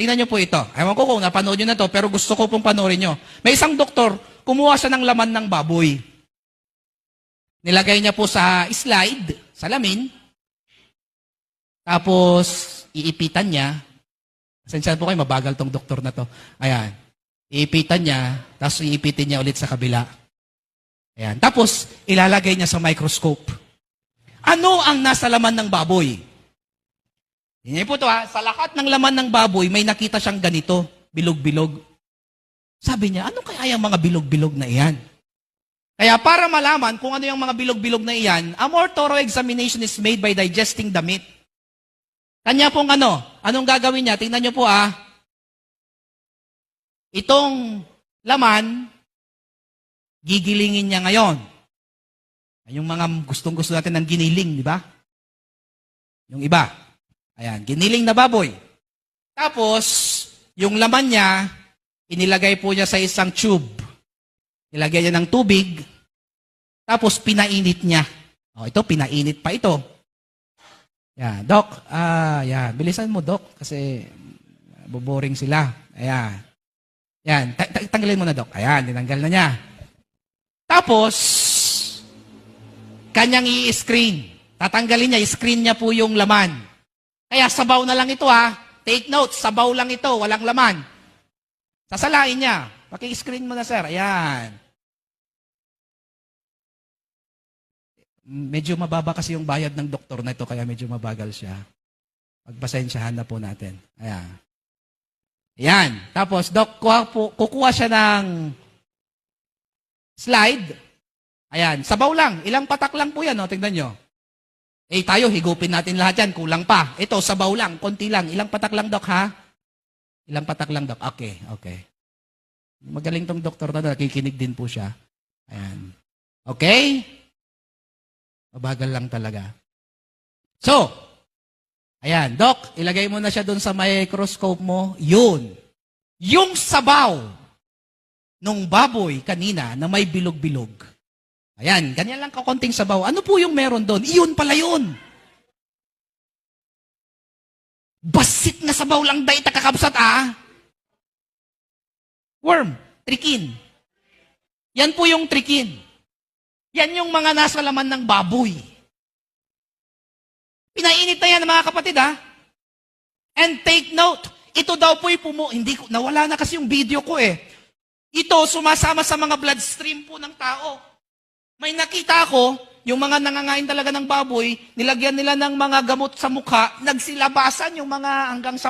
Tingnan nyo po ito. Ewan ko kung napanood nyo na to, pero gusto ko pong panoorin nyo. May isang doktor, kumuha siya ng laman ng baboy. Nilagay niya po sa slide, sa lamin. Tapos, iipitan niya. Sensya po kayo, mabagal tong doktor na to. Ayan. Iipitan niya, tapos iipitin niya ulit sa kabila. Ayan. Tapos, ilalagay niya sa microscope. Ano ang nasa laman ng baboy? Hindi po to ha, sa lahat ng laman ng baboy, may nakita siyang ganito, bilog-bilog. Sabi niya, ano kaya yung mga bilog-bilog na iyan? Kaya para malaman kung ano yung mga bilog-bilog na iyan, a more thorough examination is made by digesting the meat. Kanya pong ano, anong gagawin niya? Tingnan niyo po ah. Itong laman, gigilingin niya ngayon. Yung mga gustong-gusto natin ng giniling, di ba? Yung iba. Ayan, giniling na baboy. Tapos, yung laman niya, inilagay po niya sa isang tube. Nilagay niya ng tubig. Tapos, pinainit niya. O, ito, pinainit pa ito. Yan, Doc, ah, yan, bilisan mo, Doc, kasi boboring sila. Ayan. Yan, ta- ta- tanggalin mo na, Doc. Ayan, tinanggal na niya. Tapos, kanyang i-screen. Tatanggalin niya, i-screen niya po yung laman. Kaya sabaw na lang ito ha. Take note, sabaw lang ito, walang laman. Sasalain niya. Paki-screen mo na, sir. Ayan. Medyo mababa kasi yung bayad ng doktor na ito, kaya medyo mabagal siya. Pagpasensyahan na po natin. Ayan. Ayan. Tapos, Doc, kuha po, kukuha siya ng slide. Ayan. Sabaw lang. Ilang patak lang po yan, no? Tingnan nyo. Eh, tayo, higupin natin lahat yan. Kulang pa. Ito, sabaw lang. Konti lang. Ilang patak lang, Doc, ha? Ilang patak lang, Doc. Okay, okay. Magaling tong doktor na, nakikinig din po siya. Ayan. Okay? Mabagal lang talaga. So, ayan, Doc, ilagay mo na siya doon sa microscope mo. Yun. Yung sabaw nung baboy kanina na may bilog-bilog. Ayan, ganyan lang kakonting sabaw. Ano po yung meron doon? Iyon pala yun. Basit na sabaw lang dahi kakabsat ah. Worm, trikin. Yan po yung trikin. Yan yung mga nasa laman ng baboy. Pinainit na yan mga kapatid ha. And take note, ito daw po'y pumu... Hindi ko, nawala na kasi yung video ko eh. Ito sumasama sa mga bloodstream po ng tao. May nakita ako, yung mga nangangain talaga ng baboy, nilagyan nila ng mga gamot sa mukha, nagsilabasan yung mga hanggang sa